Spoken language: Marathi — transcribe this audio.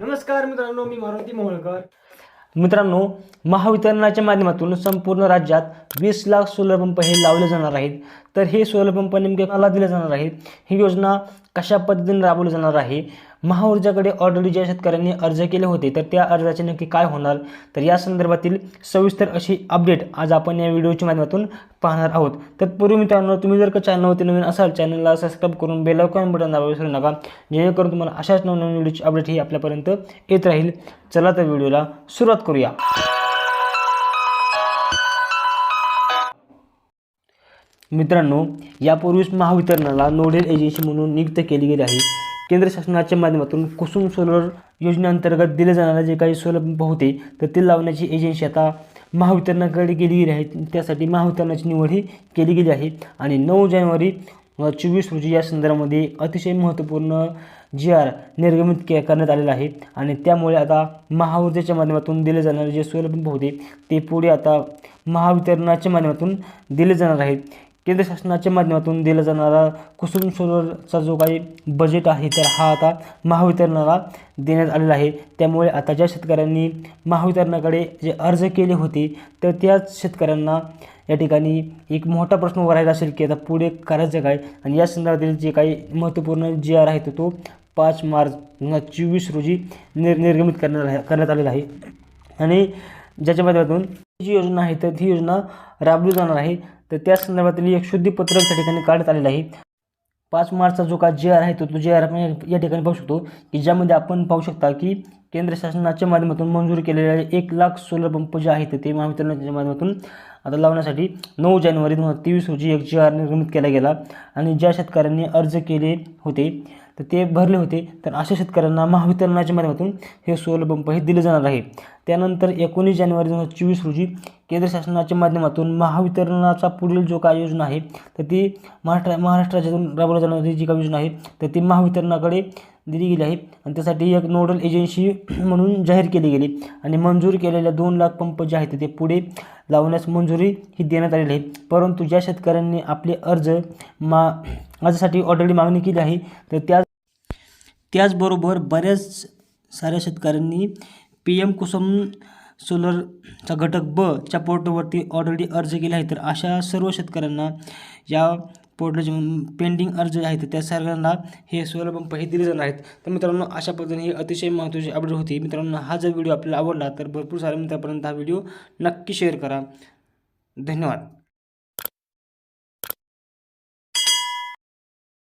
नमस्कार मित्रांनो मी मारुती मोहोळकर. मित्रांनो महावितरणाच्या माध्यमातून संपूर्ण राज्यात वीस लाख सोलर पंप हे लावले जाणार आहेत. तर हे सोलर पंप नेमके मला दिले जाणार आहेत? ही योजना कशा पद्धतीने राबवली जाणार आहे? महाऊर्जाकडे ऑलरेडी ज्या शेतकऱ्यांनी अर्ज केले होते तर त्या अर्जाचे नक्की काय होणार? तर या संदर्भातील सविस्तर अशी अपडेट आज आपण या व्हिडिओच्या माध्यमातून पाहणार आहोत. तत्पूर्वी मित्रांनो तुम्ही जर का चॅनलवरती नवीन असाल चॅनलला सबस्क्राईब करून बेल बटन दाबा विसरू नका जेणेकरून तुम्हाला अशाच नवनवीन व्हिडिओची अपडेट ही आपल्यापर्यंत येत राहील. चला तर व्हिडिओला सुरुवात करूया. मित्रांनो यापूर्वीच महावितरणाला नोडल एजन्सी म्हणून नियुक्त केली गेली आहे. केंद्र शासनाच्या माध्यमातून कुसुम सोलर योजनेअंतर्गत दिले जाणारे जे काही सोलर होते तर ते लावण्याची एजन्सी आता महावितरणाकडे गेली गेली आहे. त्यासाठी महावितरणाची निवड ही केली गेली आहे. आणि नऊ जानेवारी चोवीस रोजी या संदर्भामध्ये अतिशय महत्त्वपूर्ण जी आर निर्गमित के करण्यात आलेला आहे. आणि त्यामुळे आता महाऊर्जेच्या माध्यमातून दिले जाणारे जे सोलर पंप होते ते पुढे आता महावितरणाच्या माध्यमातून दिले जाणार आहेत. केंद्र शासनाच्या माध्यमातून दिला जाणारा कुसुम सोलरचा जो काही बजेट आहे तर हा आता महावितरणाला देण्यात आलेला आहे. त्यामुळे आता ज्या शेतकऱ्यांनी महावितरणाकडे जे अर्ज केले होते तर त्याच शेतकऱ्यांना या ठिकाणी एक मोठा प्रश्न उभा राहिला असेल की आता पुढे करायचं काय? आणि या संदर्भातील जे काही महत्त्वपूर्ण जी आर आहे तो पाच मार्च दोन हजार चोवीस रोजी निर निर्गमित करण्यात आहे करण्यात आलेला आहे. आणि ज्याच्या माध्यमातून ही जी योजना आहे तर ती योजना राबवली जाणार आहे. तर त्या संदर्भातील एक शुद्धीपत्रक त्या ठिकाणी काढण्यात आलेलं आहे. पाच मार्चचा जो का जे आर आहे तो तो जे आर आपण या- या ठिकाणी पाहू शकतो की ज्यामध्ये आपण पाहू शकता की केंद्र शासनाच्या माध्यमातून मंजूर केलेले एक लाख सोलर पंप जे आहेत ते महावितरणाच्या माध्यमातून आता लावण्यासाठी नऊ जानेवारी दोन हजार तेवीस रोजी एक जी आर निर्गमित केला गेला आणि ज्या शेतकऱ्यांनी अर्ज केले होते तर ते भरले होते. तर अशा शेतकऱ्यांना महावितरणाच्या माध्यमातून हे सोलर पंप हे दिले जाणार आहे. त्यानंतर एकोणीस जानेवारी दोन हजार चोवीस रोजी केंद्र शासनाच्या माध्यमातून महावितरणाचा पुढील जो काय योजना आहे तर ती महाराष्ट्र महाराष्ट्र राज्यातून राबवल्या जाणारी जी काही योजना आहे तर ती महावितरणाकडे दिली गेली आहे. आणि त्यासाठी एक नोडल एजन्सी म्हणून जाहीर केली गेली. आणि मंजूर केलेल्या दोन लाख पंप जे आहेत ते पुढे लावण्यास मंजुरी ही देण्यात आलेली आहे. परंतु ज्या शेतकऱ्यांनी आपले अर्ज मा अर्जासाठी ऑलरेडी मागणी केली आहे. तर त्या त्याचबरोबर बऱ्याच साऱ्या शेतकऱ्यांनी पी एम कुसुम सोलरचा घटक ब च्या पोर्टलवरती ऑलरेडी अर्ज केला आहे तर अशा सर्व शेतकऱ्यांना या पोर्टलचे पेंडिंग अर्ज जे आहेत त्या सर्वांना हे सोलर पंप हे दिले जाणार आहेत. तर मित्रांनो अशा पद्धतीने ही अतिशय महत्त्वाची अपडेट होती. मित्रांनो हा जर व्हिडिओ आपल्याला आवडला तर भरपूर साऱ्या मित्रांपर्यंत हा व्हिडिओ नक्की शेअर करा. धन्यवाद.